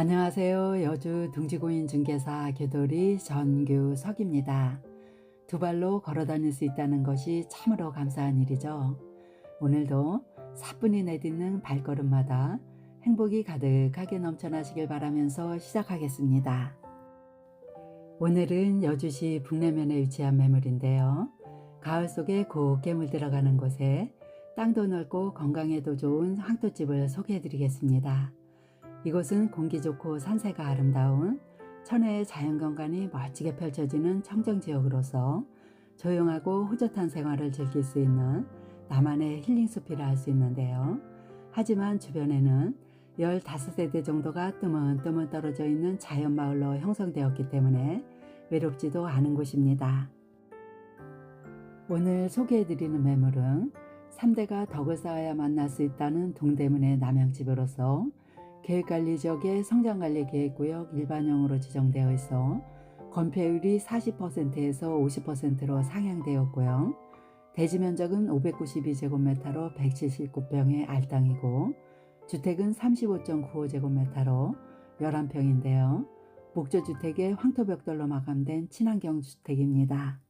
안녕하세요. 여주 둥지고인 중개사 개돌이 전규석입니다. 두 발로 걸어 다닐 수 있다는 것이 참으로 감사한 일이죠. 오늘도 사뿐히 내딛는 발걸음마다 행복이 가득하게 넘쳐나시길 바라면서 시작하겠습니다. 오늘은 여주시 북내면에 위치한 매물인데요. 가을 속에 곱게 물들어가는 곳에 땅도 넓고 건강에도 좋은 황토집을 소개해드리겠습니다. 이곳은 공기 좋고 산세가 아름다운 천혜의 자연경관이 멋지게 펼쳐지는 청정지역으로서 조용하고 호젓한 생활을 즐길 수 있는 나만의 힐링숲이라 할 수 있는데요. 하지만 주변에는 15세대 정도가 뜨문뜨문 떨어져 있는 자연마을로 형성되었기 때문에 외롭지도 않은 곳입니다. 오늘 소개해드리는 매물은 3대가 덕을 쌓아야 만날 수 있다는 동대문의 남양집으로서 계획관리 지역의 성장관리 계획구역 일반형으로 지정되어 있어 건폐율이 40%에서 50%로 상향되었고요. 대지 면적은 592제곱미터로 179평의 알땅이고 주택은 35.95제곱미터로 11평인데요. 목조주택의 황토벽돌로 마감된 친환경 주택입니다.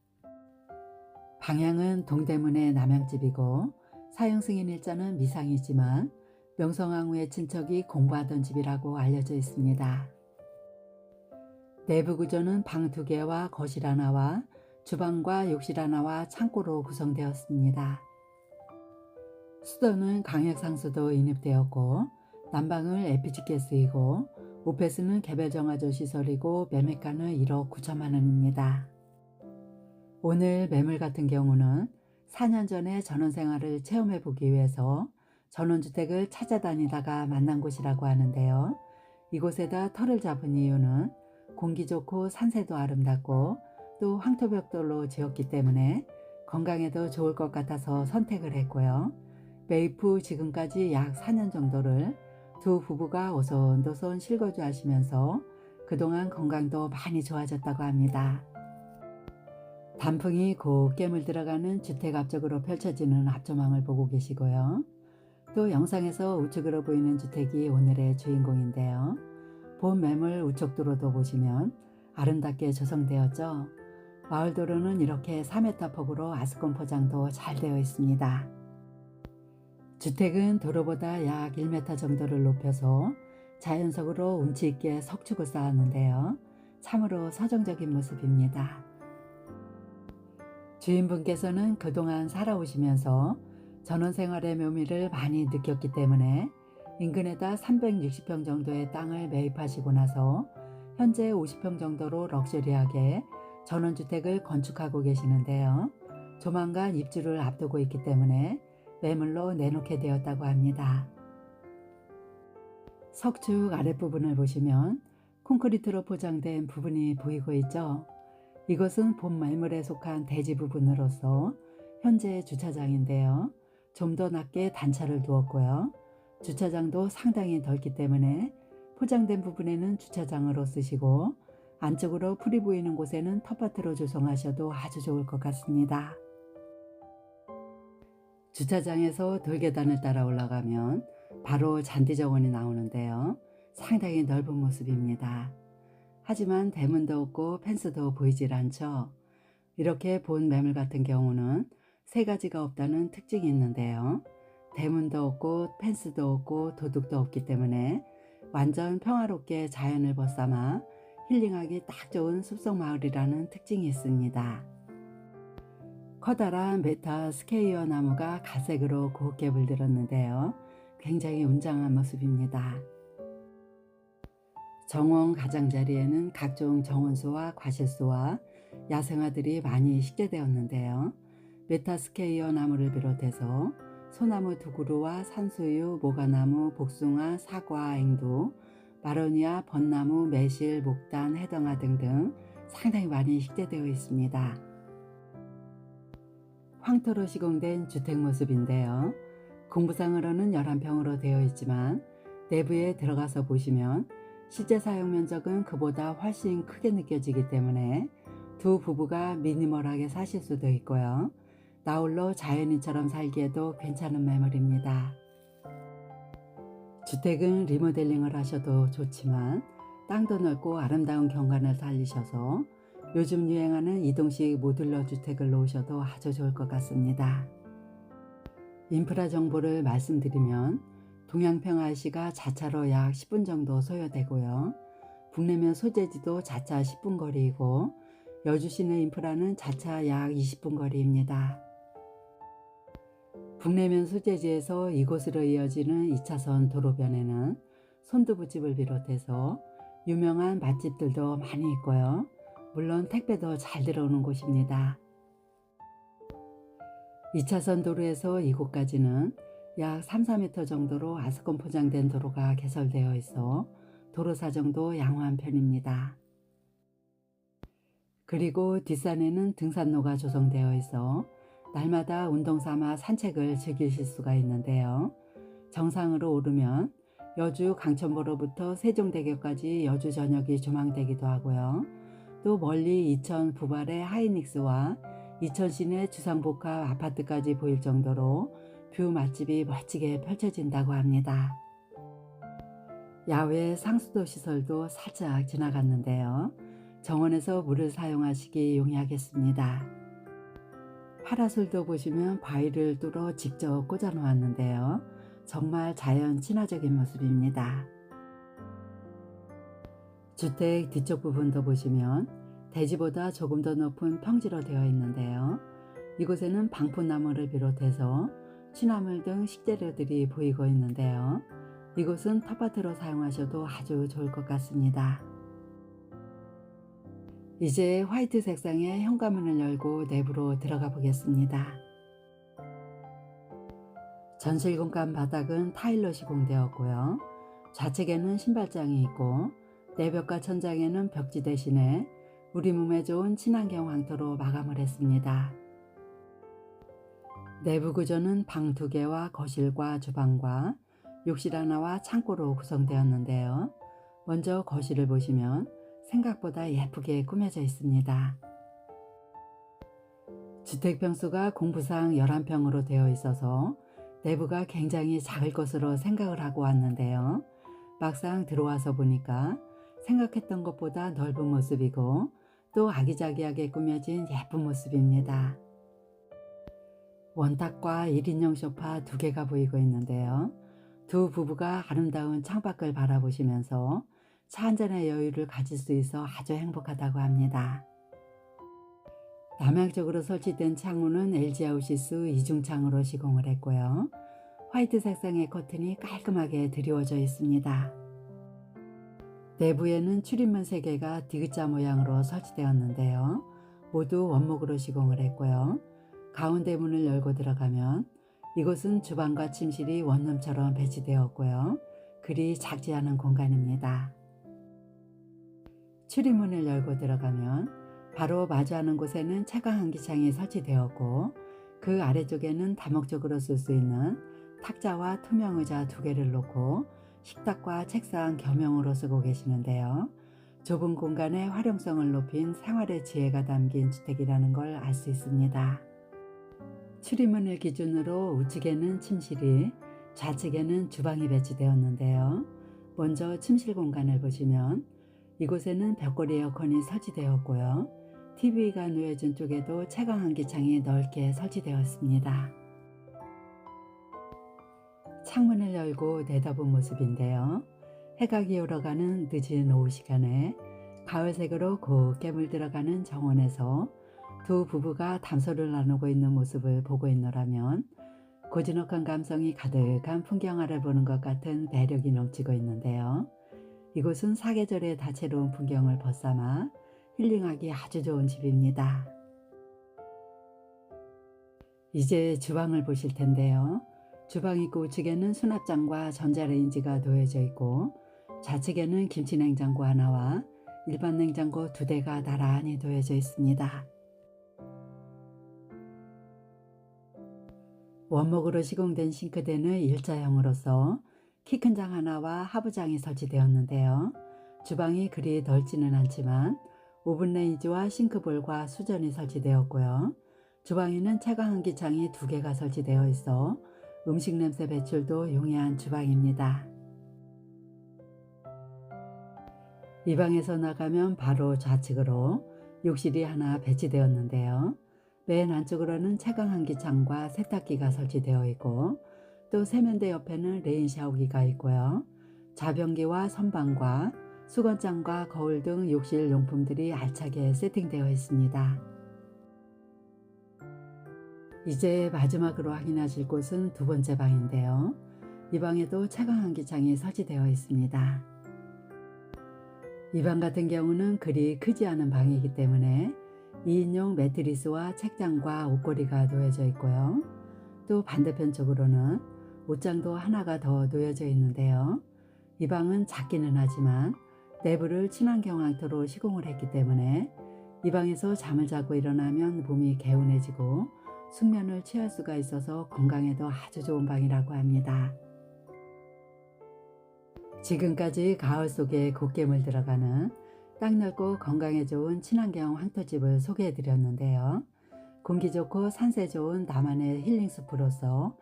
방향은 동대문의 남양집이고 사용 승인 일자는 미상이지만 명성황후의 친척이 공부하던 집이라고 알려져 있습니다. 내부 구조는 방 두 개와 거실 하나와 주방과 욕실 하나와 창고로 구성되었습니다. 수도는 강력상수도 인입되었고 난방을 LPG께 쓰이고 오페스는 개별 정화조 시설이고 매매가는 1억 9천만 원입니다. 오늘 매물 같은 경우는 4년 전에 전원 생활을 체험해 보기 위해서 전원주택을 찾아다니다가 만난 곳이라고 하는데요. 이곳에다 터를 잡은 이유는 공기 좋고 산세도 아름답고 또 황토벽돌로 지었기 때문에 건강에도 좋을 것 같아서 선택을 했고요. 매입 후 지금까지 약 4년 정도를 두 부부가 오손도손 실거주 하시면서 그동안 건강도 많이 좋아졌다고 합니다. 단풍이 곱게 물들어가는 주택 앞쪽으로 펼쳐지는 앞조망을 보고 계시고요. 또 영상에서 우측으로 보이는 주택이 오늘의 주인공인데요. 본 매물 우측도로도 보시면 아름답게 조성되었죠. 마을 도로는 이렇게 3m 폭으로 아스콘 포장도 잘 되어 있습니다. 주택은 도로보다 약 1m 정도를 높여서 자연석으로 운치 있게 석축을 쌓았는데요. 참으로 서정적인 모습입니다. 주인분께서는 그동안 살아오시면서 전원 생활의 묘미를 많이 느꼈기 때문에 인근에다 360평 정도의 땅을 매입하시고 나서 현재 50평 정도로 럭셔리하게 전원주택을 건축하고 계시는데요. 조만간 입주를 앞두고 있기 때문에 매물로 내놓게 되었다고 합니다. 석축 아랫부분을 보시면 콘크리트로 포장된 부분이 보이고 있죠. 이것은 본 매물에 속한 대지 부분으로서 현재 주차장인데요. 좀 더 낮게 단차를 두었고요. 주차장도 상당히 넓기 때문에 포장된 부분에는 주차장으로 쓰시고 안쪽으로 풀이 보이는 곳에는 텃밭으로 조성하셔도 아주 좋을 것 같습니다. 주차장에서 돌계단을 따라 올라가면 바로 잔디정원이 나오는데요. 상당히 넓은 모습입니다. 하지만 대문도 없고 펜스도 보이질 않죠. 이렇게 본 매물 같은 경우는 세 가지가 없다는 특징이 있는데요. 대문도 없고 펜스도 없고 도둑도 없기 때문에 완전 평화롭게 자연을 벗삼아 힐링하기 딱 좋은 숲속 마을이라는 특징이 있습니다. 커다란 메타 스케이어 나무가 갈색으로 곱게 물들었는데요. 굉장히 웅장한 모습입니다. 정원 가장자리에는 각종 정원수와 과실수와 야생화들이 많이 식재되었는데요. 메타스케이어 나무를 비롯해서 소나무 두 그루와 산수유, 모가나무, 복숭아, 사과, 앵두, 마로니아, 벚나무, 매실, 목단, 해당화 등등 상당히 많이 식재되어 있습니다. 황토로 시공된 주택 모습인데요. 공부상으로는 11평으로 되어 있지만 내부에 들어가서 보시면 실제 사용 면적은 그보다 훨씬 크게 느껴지기 때문에 두 부부가 미니멀하게 사실 수도 있고요. 나홀로 자연인처럼 살기에도 괜찮은 매물입니다. 주택은 리모델링을 하셔도 좋지만 땅도 넓고 아름다운 경관을 살리셔서 요즘 유행하는 이동식 모듈러 주택을 놓으셔도 아주 좋을 것 같습니다. 인프라 정보를 말씀드리면 동양평화시가 자차로 약 10분 정도 소요되고요. 북내면 소재지도 자차 10분 거리이고 여주시내 인프라는 자차 약 20분 거리입니다. 북내면 소재지에서 이곳으로 이어지는 2차선 도로변에는 손두부집을 비롯해서 유명한 맛집들도 많이 있고요. 물론 택배도 잘 들어오는 곳입니다. 2차선 도로에서 이곳까지는 약 3, 4m 정도로 아스콘 포장된 도로가 개설되어 있어 도로 사정도 양호한 편입니다. 그리고 뒷산에는 등산로가 조성되어 있어 날마다 운동 삼아 산책을 즐기실 수가 있는데요. 정상으로 오르면 여주 강천보로부터 세종대교까지 여주 전역이 조망되기도 하고요. 또 멀리 이천 부발의 하이닉스와 이천 시내 주상복합 아파트까지 보일 정도로 뷰 맛집이 멋지게 펼쳐진다고 합니다. 야외 상수도 시설도 살짝 지나갔는데요. 정원에서 물을 사용하시기 용이하겠습니다. 파라솔도 보시면 바위를 뚫어 직접 꽂아 놓았는데요. 정말 자연 친화적인 모습입니다. 주택 뒤쪽 부분도 보시면 대지보다 조금 더 높은 평지로 되어 있는데요. 이곳에는 방풍나무를 비롯해서 취나물 등 식재료들이 보이고 있는데요. 이곳은 텃밭으로 사용하셔도 아주 좋을 것 같습니다. 이제 화이트 색상의 현관문을 열고 내부로 들어가 보겠습니다. 전실 공간 바닥은 타일로 시공되었고요. 좌측에는 신발장이 있고 내벽과 천장에는 벽지 대신에 우리 몸에 좋은 친환경 황토로 마감을 했습니다. 내부 구조는 방두 개와 거실과 주방과 욕실 하나와 창고로 구성되었는데요. 먼저 거실을 보시면 생각보다 예쁘게 꾸며져 있습니다. 주택 평수가 공부상 11평으로 되어 있어서 내부가 굉장히 작을 것으로 생각을 하고 왔는데요. 막상 들어와서 보니까 생각했던 것보다 넓은 모습이고 또 아기자기하게 꾸며진 예쁜 모습입니다. 원탁과 1인용 소파 두 개가 보이고 있는데요. 두 부부가 아름다운 창밖을 바라보시면서 차 한잔의 여유를 가질 수 있어 아주 행복하다고 합니다. 남향쪽으로 설치된 창문은 LG 아우시스 이중창으로 시공을 했고요. 화이트 색상의 커튼이 깔끔하게 드리워져 있습니다. 내부에는 출입문 3개가 디귿자 모양으로 설치되었는데요. 모두 원목으로 시공을 했고요. 가운데 문을 열고 들어가면 이곳은 주방과 침실이 원룸처럼 배치되었고요. 그리 작지 않은 공간입니다. 출입문을 열고 들어가면 바로 마주하는 곳에는 채광한기창이 설치되었고 그 아래쪽에는 다목적으로 쓸 수 있는 탁자와 투명 의자 두 개를 놓고 식탁과 책상 겸용으로 쓰고 계시는데요. 좁은 공간의 활용성을 높인 생활의 지혜가 담긴 주택이라는 걸 알 수 있습니다. 출입문을 기준으로 우측에는 침실이 좌측에는 주방이 배치되었는데요. 먼저 침실 공간을 보시면 이곳에는 벽걸이 에어컨이 설치되었고요. TV가 놓여진 쪽에도 채광한기창이 넓게 설치되었습니다. 창문을 열고 내다본 모습인데요. 해가 기울어가는 늦은 오후 시간에 가을색으로 곱게 물들어가는 정원에서 두 부부가 담소를 나누고 있는 모습을 보고 있노라면 고즈넉한 감성이 가득한 풍경화를 보는 것 같은 매력이 넘치고 있는데요. 이곳은 사계절의 다채로운 풍경을 벗삼아 힐링하기 아주 좋은 집입니다. 이제 주방을 보실 텐데요. 주방 입구 우측에는 수납장과 전자레인지가 놓여져 있고 좌측에는 김치냉장고 하나와 일반 냉장고 두 대가 나란히 놓여져 있습니다. 원목으로 시공된 싱크대는 일자형으로서 키 큰 장 하나와 하부장이 설치되었는데요. 주방이 그리 넓지는 않지만 오븐레인지와 싱크볼과 수전이 설치되었고요. 주방에는 체감환기창이 두 개가 설치되어 있어 음식 냄새 배출도 용이한 주방입니다. 이 방에서 나가면 바로 좌측으로 욕실이 하나 배치되었는데요. 맨 안쪽으로는 체감환기창과 세탁기가 설치되어 있고 또 세면대 옆에는 레인 샤워기가 있고요. 자변기와 선반과 수건장과 거울 등 욕실 용품들이 알차게 세팅되어 있습니다. 이제 마지막으로 확인하실 곳은 두 번째 방인데요. 이 방에도 채광한기창이 설치되어 있습니다. 이 방 같은 경우는 그리 크지 않은 방이기 때문에 2인용 매트리스와 책장과 옷걸이가 놓여져 있고요. 또 반대편 쪽으로는 옷장도 하나가 더 놓여져 있는데요. 이 방은 작기는 하지만 내부를 친환경 황토로 시공을 했기 때문에 이 방에서 잠을 자고 일어나면 몸이 개운해지고 숙면을 취할 수가 있어서 건강에도 아주 좋은 방이라고 합니다. 지금까지 가을 속에 곱게 들어가는 딱 넓고 건강에 좋은 친환경 황토집을 소개해 드렸는데요. 공기 좋고 산세 좋은 나만의 힐링 숲으로서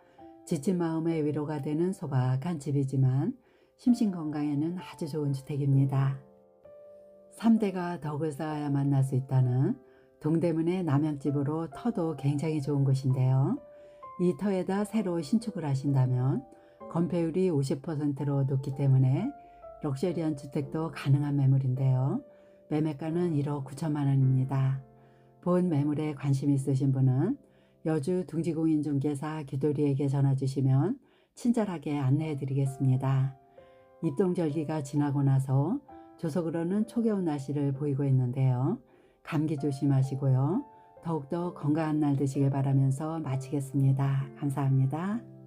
지친 마음의 위로가 되는 소박한 집이지만 심신 건강에는 아주 좋은 주택입니다. 3대가 덕을 쌓아야 만날 수 있다는 동대문의 남양집으로 터도 굉장히 좋은 곳인데요. 이 터에다 새로 신축을 하신다면 건폐율이 50%로 높기 때문에 럭셔리한 주택도 가능한 매물인데요. 매매가는 1억 9천만 원입니다. 본 매물에 관심 있으신 분은 여주 둥지공인중개사 기도리에게 전화 주시면 친절하게 안내해 드리겠습니다. 입동절기가 지나고 나서 조석으로는 초겨운 날씨를 보이고 있는데요. 감기 조심하시고요. 더욱더 건강한 날 되시길 바라면서 마치겠습니다. 감사합니다.